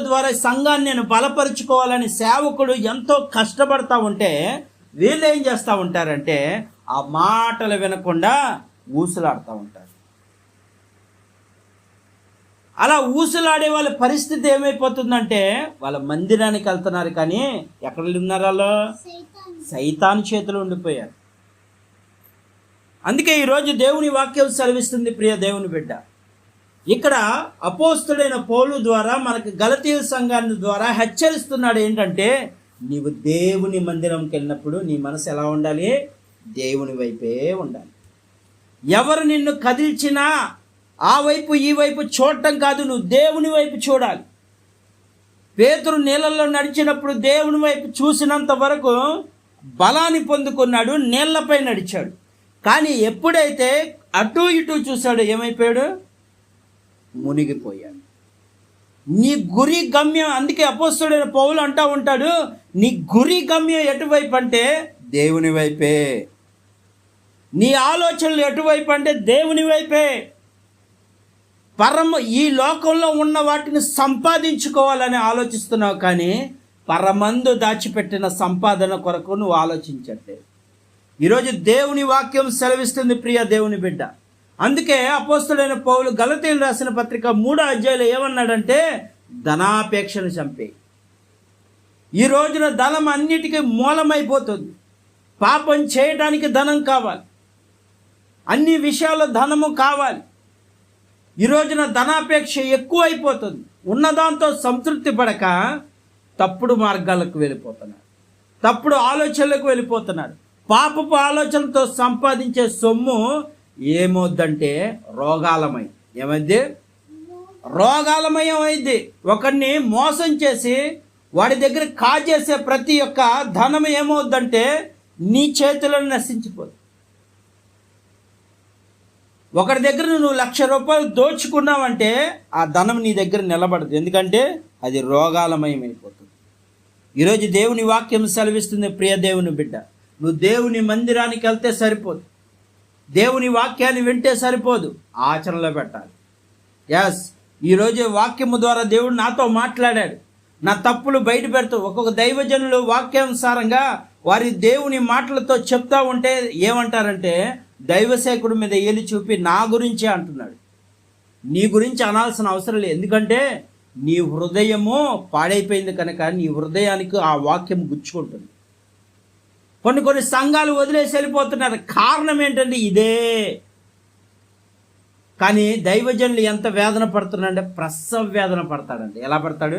ద్వారా సంఘాన్ని నేను బలపరుచుకోవాలని సేవకుడు ఎంతో కష్టపడతా ఉంటే వీళ్ళు ఏం చేస్తూ ఉంటారంటే ఆ మాటలు వినకుండా ఊసులాడుతూ ఉంటారు. అలా ఊసులాడే వాళ్ళ పరిస్థితి ఏమైపోతుందంటే వాళ్ళ మందిరానికి వెళ్తున్నారు కానీ ఎక్కడ ఉన్నారు వాళ్ళు? సైతాన్. చేతులు ఉండిపోయారు. అందుకే ఈరోజు దేవుని వాక్యం సెలవిస్తుంది ప్రియ దేవుని బిడ్డ. ఇక్కడ అపోస్తుడైన పౌలు ద్వారా మనకు గలతీయ సంఘాన్ని ద్వారా హెచ్చరిస్తున్నాడు ఏంటంటే నీవు దేవుని మందిరంకి వెళ్ళినప్పుడు నీ మనసు ఎలా ఉండాలి? దేవుని వైపే ఉండాలి. ఎవరు నిన్ను కదిల్చినా ఆ వైపు ఈ వైపు చూడటం కాదు నువ్వు దేవుని వైపు చూడాలి. పేతురు నీళ్ళల్లో నడిచినప్పుడు దేవుని వైపు చూసినంత వరకు బలాన్ని పొందుకున్నాడు నీళ్ళపై నడిచాడు. కానీ ఎప్పుడైతే అటు ఇటు చూశాడు ఏమైపోయాడు? మునిగిపోయాడు. నీ గురి గమ్యం అందుకే అపోస్తుడైన పౌలు అంటా ఉంటాడు నీ గురి గమ్యం ఎటువైపు అంటే దేవుని వైపే. నీ ఆలోచనలు ఎటువైపు అంటే దేవుని వైపే. పరమ ఈ లోకంలో ఉన్న వాటిని సంపాదించుకోవాలని ఆలోచిస్తున్నావు కానీ పరమందు దాచిపెట్టిన సంపాదన కొరకు నువ్వు ఆలోచించట్లేదు. ఈరోజు దేవుని వాక్యం సెలవిస్తుంది ప్రియ దేవుని బిడ్డ. అందుకే అపోస్తుడైన పౌలు గలతీలు రాసిన పత్రిక మూడో అధ్యాయులు ఏమన్నాడంటే ధనాపేక్షను చంపే. ఈ రోజున ధనం అన్నిటికీ మూలమైపోతుంది. పాపం చేయడానికి ధనం కావాలి. అన్ని విషయాల్లో ధనము కావాలి. ఈ రోజున ధనాపేక్ష ఎక్కువ అయిపోతుంది ఉన్నదాంతో సంతృప్తి పడక తప్పుడు మార్గాలకు వెళ్ళిపోతున్నారు. తప్పుడు ఆలోచనలకు వెళ్ళిపోతున్నారు. పాపపు ఆలోచనతో సంపాదించే సొమ్ము ఏమవుద్దంటే రోగాలమై. ఏమైంది? రోగాలమయం ఒకరిని మోసం చేసి వాడి దగ్గర కాజేసే ప్రతి ఒక్క ధనం ఏమవుద్దంటే నీ చేతిలో నశించిపోదు. ఒకరి దగ్గర నువ్వు లక్ష రూపాయలు దోచుకున్నావంటే ఆ ధనం నీ దగ్గర నిలబడదు. ఎందుకంటే అది రోగాలమయం అయిపోతుంది ఈరోజు దేవుని వాక్యం సెలవిస్తుంది ప్రియ దేవుని బిడ్డ. నువ్వు దేవుని మందిరానికి వెళ్తే సరిపోదు. దేవుని వాక్యాన్ని వింటే సరిపోదు. ఆచరణలో పెట్టాలి. ఎస్ ఈరోజు వాక్యము ద్వారా దేవుడు నాతో మాట్లాడాడు. నా తప్పులు బయట పెడుతూ ఒక్కొక్క దైవజనులు వాక్యానుసారంగా వారి దేవుని మాటలతో చెప్తా ఉంటే ఏమంటారంటే దైవసేకుడి మీద ఏలి చూపి నా గురించే అంటున్నాడు. నీ గురించి అనాల్సిన అవసరం లేదు. ఎందుకంటే నీ హృదయము పాడైపోయింది కనుక నీ హృదయానికి ఆ వాక్యం గుచ్చుకుంటుంది. కొన్ని కొన్ని సంఘాలు వదిలేసి వెళ్ళిపోతున్నారు. కారణం ఏంటంటే ఇదే. కానీ దైవజనులు ఎంత వేదన పడుతున్నారంటే ప్రసవ వేదన పడతాడండి. ఎలా పడతాడు?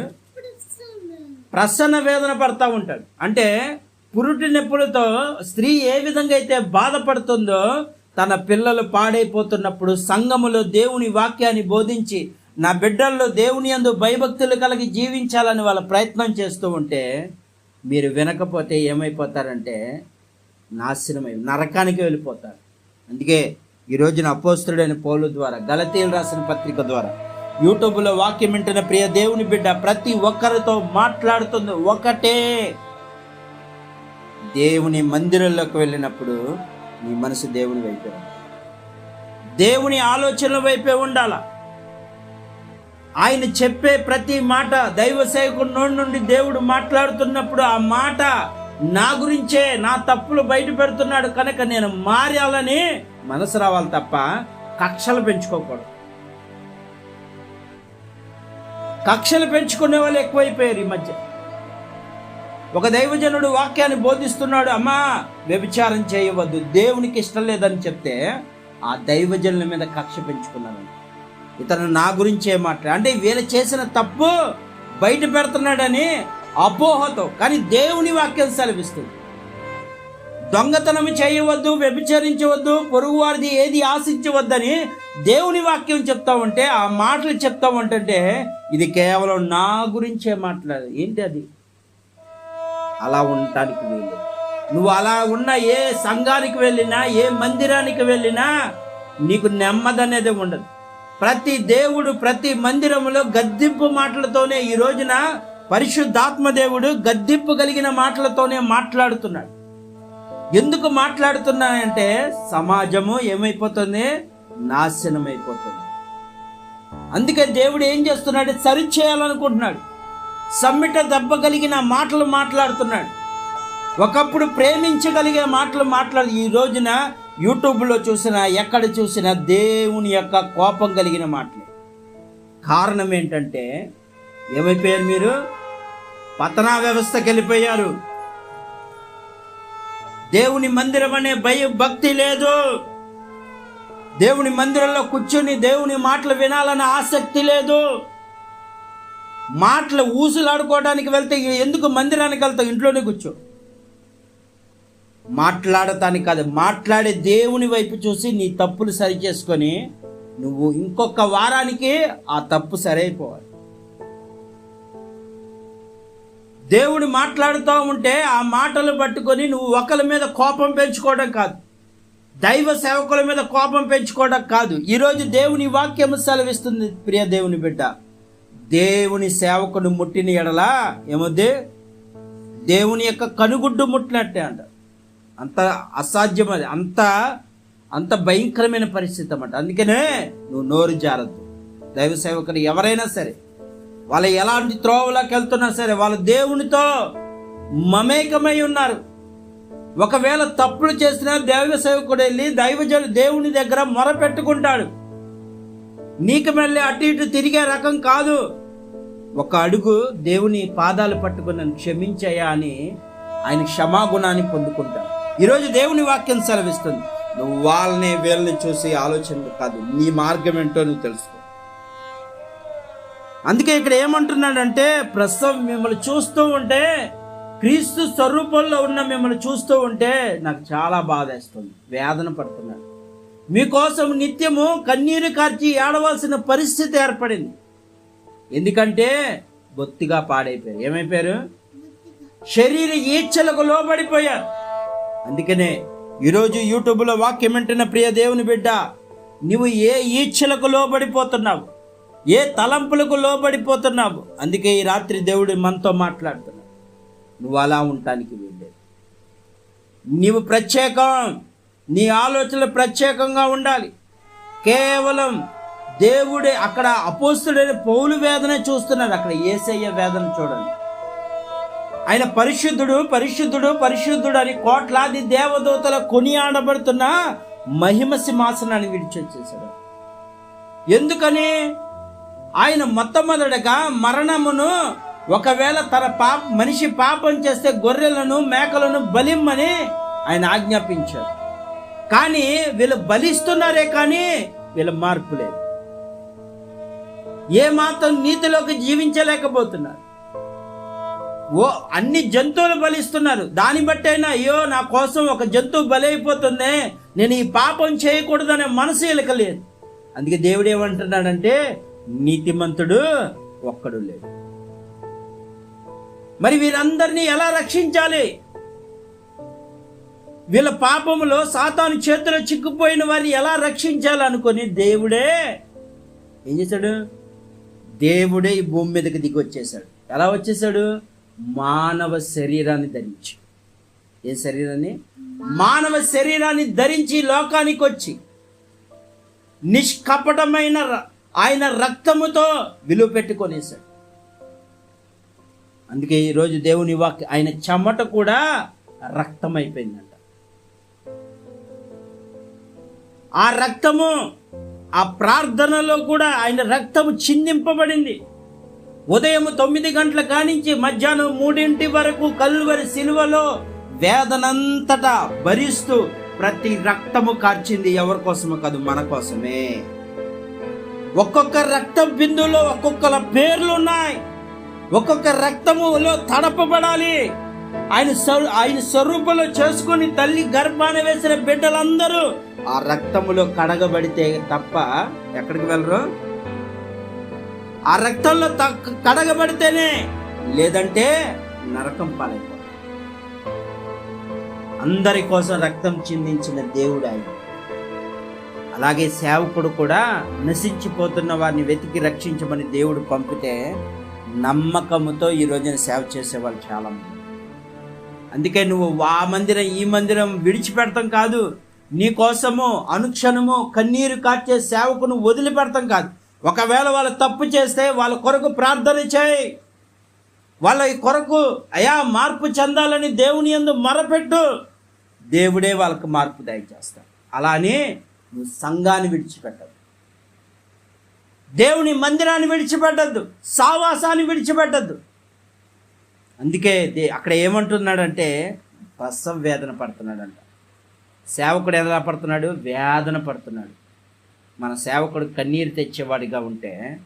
ప్రసన్న వేదన పడతా ఉంటాడు. అంటే పురుటి నొప్పులతో స్త్రీ ఏ విధంగా అయితే బాధపడుతుందో తన పిల్లలు పాడైపోతున్నప్పుడు సంఘములో దేవుని వాక్యాన్ని బోధించి నా బిడ్డల్లో దేవుని అందు భయభక్తులు కలిగి జీవించాలని వాళ్ళ ప్రయత్నం చేస్తూ ఉంటే మీరు వినకపోతే ఏమైపోతారంటే నాశనమై నరకానికి వెళ్ళిపోతారు. అందుకే ఈ రోజున అపోస్తుడైన పౌలు ద్వారా గలతీలు రాసిన పత్రిక ద్వారా యూట్యూబ్లో వాక్యం వింటున్న ప్రియ దేవుని బిడ్డ ప్రతి ఒక్కరితో మాట్లాడుతుంది ఒకటే. దేవుని మందిరంలోకి వెళ్ళినప్పుడు నీ మనసు దేవుని వైపే దేవుని ఆలోచనల వైపే ఉండాలా? ఆయన చెప్పే ప్రతి మాట దైవ సేవకుడి నోటి నుండి దేవుడు మాట్లాడుతున్నప్పుడు ఆ మాట నా గురించే నా తప్పులు బయట పెడుతున్నాడు కనుక నేను మారాలని మనసు రావాలి తప్ప కక్షలు పెంచుకోకూడదు. కక్షలు పెంచుకునే వాళ్ళు ఎక్కువైపోయారు ఈ మధ్య. ఒక దైవజనుడు వాక్యాన్ని బోధిస్తున్నాడు అమ్మా వ్యభిచారం చేయవద్దు దేవునికి ఇష్టం లేదని చెప్తే ఆ దైవజనుల మీద కక్ష పెంచుకున్నాను. ఇతను నా గురించే మాట్లాడు అంటే వీళ్ళు చేసిన తప్పు బయట పెడుతున్నాడని అపోహతో కానీ దేవుని వాక్యం సెలవిస్తుంది. దొంగతనం చేయవద్దు వ్యభిచరించవద్దు పొరుగువారిది ఏది ఆశించవద్దని దేవుని వాక్యం చెప్తా ఉంటే ఆ మాటలు చెప్తా ఉంటుంటే ఇది కేవలం నా గురించే మాట్లాడు ఏంటి అది? అలా ఉండటానికి వీలు. నువ్వు అలా ఉన్న ఏ సంఘానికి వెళ్ళినా ఏ మందిరానికి వెళ్ళినా నీకు నెమ్మది అనేది ఉండదు. ప్రతి దేవుడు ప్రతి మందిరములో గద్దింపు మాటలతోనే ఈ రోజున పరిశుద్ధాత్మ దేవుడు గద్దింపు కలిగిన మాటలతోనే మాట్లాడుతున్నాడు. ఎందుకు మాట్లాడుతున్నాయంటే సమాజము ఏమైపోతుంది? నాశనం అయిపోతుంది అందుకే దేవుడు ఏం చేస్తున్నాడు? సరి చేయాలనుకుంటున్నాడు. సమ్మిట దెబ్బ కలిగిన మాటలు మాట్లాడుతున్నాడు. ఒకప్పుడు ప్రేమించగలిగే మాటలు మాట్లాడు ఈ రోజున యూట్యూబ్లో చూసినా ఎక్కడ చూసినా దేవుని యొక్క కోపం కలిగిన మాటలు. కారణం ఏంటంటే ఏమైపోయారు మీరు? పతనా వ్యవస్థకి వెళ్ళిపోయారు. దేవుని మందిరం అనే భయ భక్తి లేదు. దేవుని మందిరంలో కూర్చొని దేవుని మాటలు వినాలనే ఆసక్తి లేదు. మాటలు ఊసులాడుకోవడానికి వెళ్తే ఎందుకు మందిరానికి వెళ్తావు? ఇంట్లోనే కూర్చో. మాట్లాడటానికి కాదు మాట్లాడే దేవుని వైపు చూసి నీ తప్పులు సరి చేసుకొని నువ్వు ఇంకొక వారానికి ఆ తప్పు సరైపోవాలి. దేవుడు మాట్లాడుతూ ఉంటే ఆ మాటలు పట్టుకొని నువ్వు ఒకరి మీద కోపం పెంచుకోవడం కాదు. దైవ సేవకుల మీద కోపం పెంచుకోవడం కాదు. ఈరోజు దేవుని వాక్యము సెలవిస్తుంది ప్రియ దేవుని బిడ్డ. దేవుని సేవకుడు ముట్టిన ఎడల ఏమొద్ది? దేవుని యొక్క కనుగుడ్డు ముట్టినట్టే అంట. అంత అసాధ్యం అది అంత అంత భయంకరమైన పరిస్థితి అన్నమాట. అందుకనే నువ్వు నోరు జారద్దు. దైవ సేవకులు ఎవరైనా సరే వాళ్ళు ఎలాంటి త్రోవలోకి వెళ్తున్నా సరే వాళ్ళ దేవునితో మమేకమై ఉన్నారు. ఒకవేళ తప్పులు చేసినా దైవ సేవకుడు వెళ్ళి దైవజను దేవుని దగ్గర మొర పెట్టుకుంటాడు. నీకు మళ్ళీ అటు ఇటు తిరిగే రకం కాదు. ఒక అడుగు దేవుని పాదాలు పట్టుకుని క్షమించాయా అని ఆయన క్షమాగుణాన్ని పొందుకుంటాడు. ఈరోజు దేవుని వాక్యం సెలవిస్తుంది. నువ్వు వాళ్ళని వీళ్ళని చూసి ఆలోచనలు కాదు నీ మార్గం ఏంటో నువ్వు తెలుసుకో. అందుకే ఇక్కడ ఏమంటున్నాడంటే ప్రస్తుతం మిమ్మల్ని చూస్తూ ఉంటే క్రీస్తు స్వరూపంలో ఉన్న మిమ్మల్ని చూస్తూ ఉంటే నాకు చాలా బాధేస్తుంది వేదన పడుతున్నాడు మీకోసం నిత్యము కన్నీరు కార్చి ఏడవలసిన పరిస్థితి ఏర్పడింది. ఎందుకంటే బొత్తిగా పాడైపోయారు. ఏమైపోయారు? శరీర ఈచ్ఛలకు లోబడిపోయారు. అందుకనే ఈరోజు యూట్యూబ్లో వాక్యం వింటున్న ప్రియ దేవుని బిడ్డ నువ్వు ఏ ఈచ్ఛలకు లోబడిపోతున్నావు? ఏ తలంపులకు లోబడిపోతున్నావు? అందుకే ఈ రాత్రి దేవుడు మనతో మాట్లాడుతున్నావు నువ్వు అలా ఉండటానికి వీల్లేదు. నీవు ప్రత్యేకం నీ ఆలోచనలు ప్రత్యేకంగా ఉండాలి. కేవలం దేవుడే అక్కడ అపోస్తుడైన పౌలు వేదన చూస్తున్నాడు. అక్కడ ఏసయ్య వేదన చూడండి. ఆయన పరిశుద్ధుడు పరిశుద్ధుడు పరిశుద్ధుడు అని కోట్లాది దేవదూతల కొనియాడబడుతున్న మహిమ సింహాసనాన్ని విడిచొచ్చేశాడు ఎందుకని? ఆయన మొట్టమొదటగా మరణమును ఒకవేళ తన పాప మనిషి పాపం చేస్తే గొర్రెలను మేకలను బలిమ్మని ఆయన ఆజ్ఞాపించాడు. కానీ వీళ్ళు బలిస్తున్నారే కానీ వీళ్ళ మార్పు లేదు. ఏ మాత్రం నీతిలోకి జీవించలేకపోతున్నారు. ఓ అన్ని జంతువులు బలిస్తున్నారు. దాన్ని బట్టైనా అయ్యో నా కోసం ఒక జంతువు బలైపోతుంది. నేను ఈ పాపం చేయకూడదనే మనసు వీళ్ళకి లేదు అందుకే దేవుడు ఏమంటున్నాడంటే నీతిమంతుడు ఒక్కడు లేడు. మరి వీరందరినీ ఎలా రక్షించాలి? వీళ్ళ పాపములో సాతాను చేతిలో చిక్కుపోయిన వారిని ఎలా రక్షించాలనుకొని దేవుడే ఏం చేశాడు? దేవుడే ఈ భూమి మీదకి దిగి వచ్చేసాడు ఎలా వచ్చేసాడు మానవ శరీరాన్ని ధరించి. ఏ శరీరాన్ని? మానవ శరీరాన్ని ధరించి లోకానికి వచ్చి నిష్కపటమైన ర- ఆయన రక్తముతో విలువ పెట్టుకొనేశాడు. అందుకే ఈరోజు దేవుని వాక్య ఆయన చెమట కూడా రక్తం అయిపోయిందంట ఆ రక్తము ఆ ప్రార్థనలో కూడా ఆయన రక్తము చిందింపబడింది. ఉదయం తొమ్మిది గంటల కానించి మధ్యాహ్నం మూడింటి వరకు కల్వరి సిలువలో వేదనంతటా భరిస్తూ ప్రతి రక్తము కార్చింది ఎవరి కోసము కాదు మన కోసమే. ఒక్కొక్క రక్తం బిందువులో ఒక్కొక్కల పేర్లు ఉన్నాయి. ఒక్కొక్క రక్తములో తడపబడాలి. ఆయన ఆయన స్వరూపంలో చేసుకుని తల్లి గర్భాన వేసిన బిడ్డలందరూ ఆ రక్తములో కడగబడితే తప్ప ఎక్కడికి వెళ్ళరు? ఆ రక్తంలో కడగబడితేనే లేదంటే నరకం పాలైపోతారు అందరి కోసం రక్తం చిందించిన దేవుడు ఆయన. అలాగే సేవకుడు కూడా నశించిపోతున్న వారిని వెతికి రక్షించమని దేవుడు పంపితే నమ్మకముతో ఈ రోజున సేవ చేసేవాళ్ళు చాలామంది. అందుకే నువ్వు ఆ మందిరం ఈ మందిరం విడిచిపెడతాం కాదు. నీ కోసము అనుక్షణము కన్నీరు కాచే సేవకును వదిలిపెడతాం కాదు. ఒకవేళ వాళ్ళు తప్పు చేస్తే వాళ్ళ కొరకు ప్రార్థన చేయి. వాళ్ళ కొరకు అయా మార్పు చెందాలని దేవుని యందు మొరపెట్టు. దేవుడే వాళ్ళకి మార్పు దయచేస్తాడు. అలానే నువ్వు సంఘాన్ని విడిచిపెట్టదు దేవుని మందిరాన్ని విడిచిపెట్టద్దు. సావాసాన్ని విడిచిపెట్టద్దు. అందుకే దే- అక్కడ ఏమంటున్నాడంటే ప్రసవ వేదన పడుతున్నాడంట. సేవకుడు ఎలా పడుతున్నాడు? వేదన పడుతున్నాడు. మన సేవకుడు కన్నీరు తెచ్చేవాడిగా ఉంటే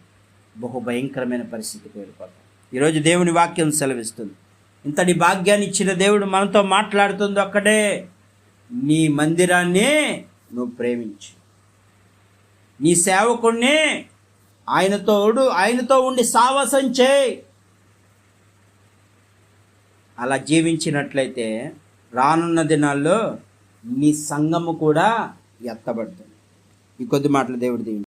బహు భయంకరమైన పరిస్థితికి వెళ్ళిపోతాం. ఈరోజు దేవుని వాక్యం సెలవిస్తుంది. ఇంతటి భాగ్యాన్ని ఇచ్చిన దేవుడు మనతో మాట్లాడుతుంది ఒక్కడే నీ మందిరాన్ని నువ్వు ప్రేమించు. నీ సేవకుణ్ణి ఆయనతోడు ఆయనతో ఉండి సావాసం చేయి. అలా జీవించినట్లయితే రానున్న దినాల్లో నీ సంఘము కూడా ఎత్తబడుతుంది. ఈ కొద్ది మాటలు దేవుడి దీవెన